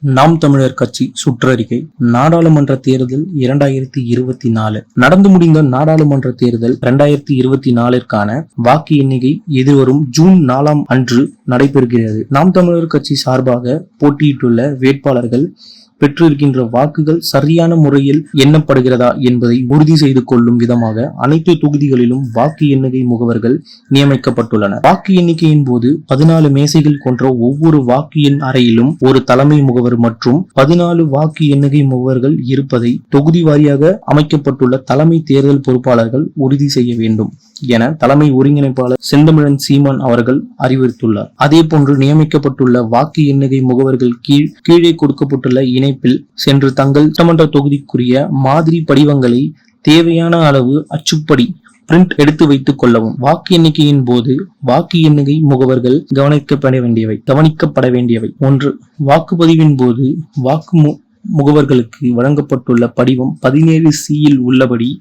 நாம் தமிழர் கட்சி சுற்றறிக்கை. நாடாளுமன்ற தேர்தல் இரண்டாயிரத்தி இருபத்தி நாலு. நடந்து முடிந்த நாடாளுமன்ற தேர்தல் இரண்டாயிரத்தி இருபத்தி நாலிற்கான வாக்கு எண்ணிக்கை எதிர்வரும் ஜூன் நாலாம் அன்று நடைபெறுகிறது. நாம் தமிழர் கட்சி சார்பாக போட்டியிட்டுள்ள வேட்பாளர்கள் பெற்றிருக்கின்ற வாக்குகள் சரியான முறையில் எண்ணப்படுகிறதா என்பதை உறுதி செய்து கொள்ளும் விதமாக அனைத்து தொகுதிகளிலும் வாக்கு எண்ணிக்கை முகவர்கள் நியமிக்கப்பட்டுள்ளனர். வாக்கு எண்ணிக்கையின் போது பதினாலு மேசைகள் கொன்ற ஒவ்வொரு வாக்கு எண் அறையிலும் ஒரு தலைமை முகவர் மற்றும் பதினாலு வாக்கு எண்ணிக்கை முகவர்கள் இருப்பதை தொகுதி வாரியாக அமைக்கப்பட்டுள்ள தலைமை தேர்தல் பொறுப்பாளர்கள் உறுதி செய்ய வேண்டும். என தலைமை ஒருங்கிணைப்பாளர் செந்தமிழன் சீமான் அவர்கள் அறிவுறுத்துள்ளார் அதே போன்று நியமிக்கப்பட்டுள்ள வாக்கு எண்ணிக்கை முகவர்கள் கீழ் கீழே கொடுக்கப்பட்டுள்ள இணைப்பில் சென்று தங்கள் சட்டமன்ற தொகுதிக்குரிய மாதிரி படிவங்களை தேவையான அளவு அச்சுப்படி பிரிண்ட் எடுத்து வைத்துக் கொள்ளவும் வாக்கு எண்ணிக்கையின் போது வாக்கு எண்ணிக்கை முகவர்கள் கவனிக்கப்பட வேண்டியவை கவனிக்கப்பட வேண்டியவை. ஒன்று வாக்குப்பதிவின் போது வாக்கு மு- முகவர்களுக்கு வழங்கப்பட்டுள்ள படிவம் பதினேழு சியில் உள்ளபடி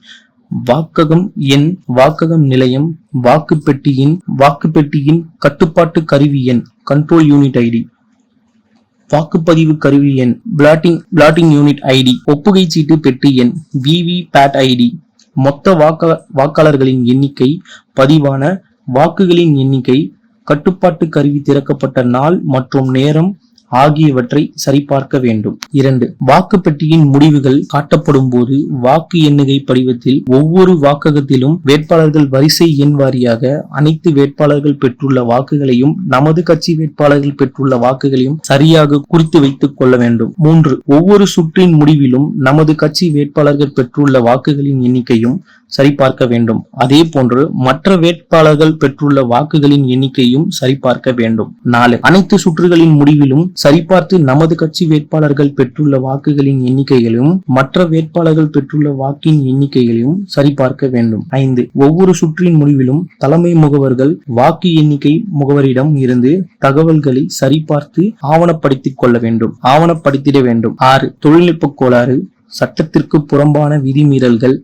வாக்ககம் எண் வாக்ககம் நிலையம் வாக்குப்பெட்டியின் வாக்குப்பெட்டியின் கட்டுப்பாட்டு கருவி எண் கண்ட்ரோல் யூனிட் ஐடி வாக்குப்பதிவு கருவி எண் பிளாட்டிங் பிளாட்டிங் யூனிட் ஐடி ஒப்புகை சீட்டு பெட்டி எண் விவி பேட் ஐடி மொத்த வாக்க வாக்காளர்களின் எண்ணிக்கை பதிவான வாக்குகளின் எண்ணிக்கை கட்டுப்பாட்டு கருவி திறக்கப்பட்ட நாள் மற்றும் நேரம் ஆகியவற்றை சரிபார்க்க வேண்டும். இரண்டு வாக்குப்பெட்டியின் முடிவுகள் காட்டப்படும் போது வாக்கு எண்ணுகை படிவத்தில் ஒவ்வொரு வாக்ககத்திலும் வேட்பாளர்கள் வரிசை எண் வாரியாக அனைத்து வேட்பாளர்கள் பெற்றுள்ள வாக்குகளையும் நமது கட்சி வேட்பாளர்கள் பெற்றுள்ள வாக்குகளையும் சரியாக குறித்து வைத்துக் கொள்ள வேண்டும். மூன்று ஒவ்வொரு சுற்றின் முடிவிலும் நமது கட்சி வேட்பாளர்கள் பெற்றுள்ள வாக்குகளின் எண்ணிக்கையும் சரிபார்க்க வேண்டும். அதே போன்று மற்ற வேட்பாளர்கள் பெற்றுள்ள வாக்குகளின் எண்ணிக்கையும் சரிபார்க்க வேண்டும். நாலு அனைத்து சுற்றுகளின் முடிவிலும் சரிபார்த்து நமது கட்சி வேட்பாளர்கள் பெற்றுள்ள வாக்குகளின் எண்ணிக்கைகளையும் மற்ற வேட்பாளர்கள் பெற்றுள்ள வாக்கின் எண்ணிக்கைகளையும் சரிபார்க்க வேண்டும். ஐந்து ஒவ்வொரு சுற்றின் முடிவிலும் தலைமை முகவர்கள் வாக்கு எண்ணிக்கை முகவரிடம் இருந்து தகவல்களை சரிபார்த்து ஆவணப்படுத்திக் கொள்ள வேண்டும். ஆவணப்படுத்திட வேண்டும். ஆறு தொழில்நுட்ப கோளாறு சட்டத்திற்கு புறம்பான விதிமீறல்கள்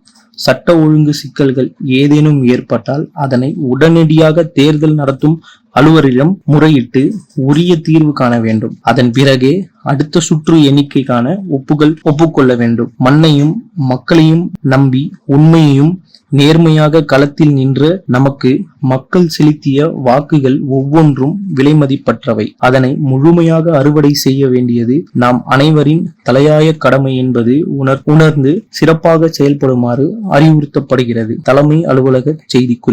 சட்ட ஒழுங்கு சிக்கல்கள் ஏதேனும் ஏற்பட்டால் அதனை உடனடியாக தேர்தல் நடத்தும் அலுவலரிடம் முறையிட்டு உரிய தீர்வு காண வேண்டும். அதன் பிறகே அடுத்த சுற்று எண்ணிக்கைக்கான ஒப்புகள் ஒப்புக்கொள்ள வேண்டும். மண்ணையும் மக்களையும் நம்பி உண்மையையும் நேர்மையாக களத்தில் நின்ற நமக்கு மக்கள் செலுத்திய வாக்குகள் ஒவ்வொன்றும் விலைமதிப்பற்றவை அதனை முழுமையாக அறுவடை செய்ய வேண்டியது நாம் அனைவரின் தலையாய கடமை என்பது உணர் உணர்ந்து சிறப்பாக செயல்படுமாறு அறிவுறுத்தப்படுகிறது. தலைமை அலுவலக செய்திக்குறிப்பு.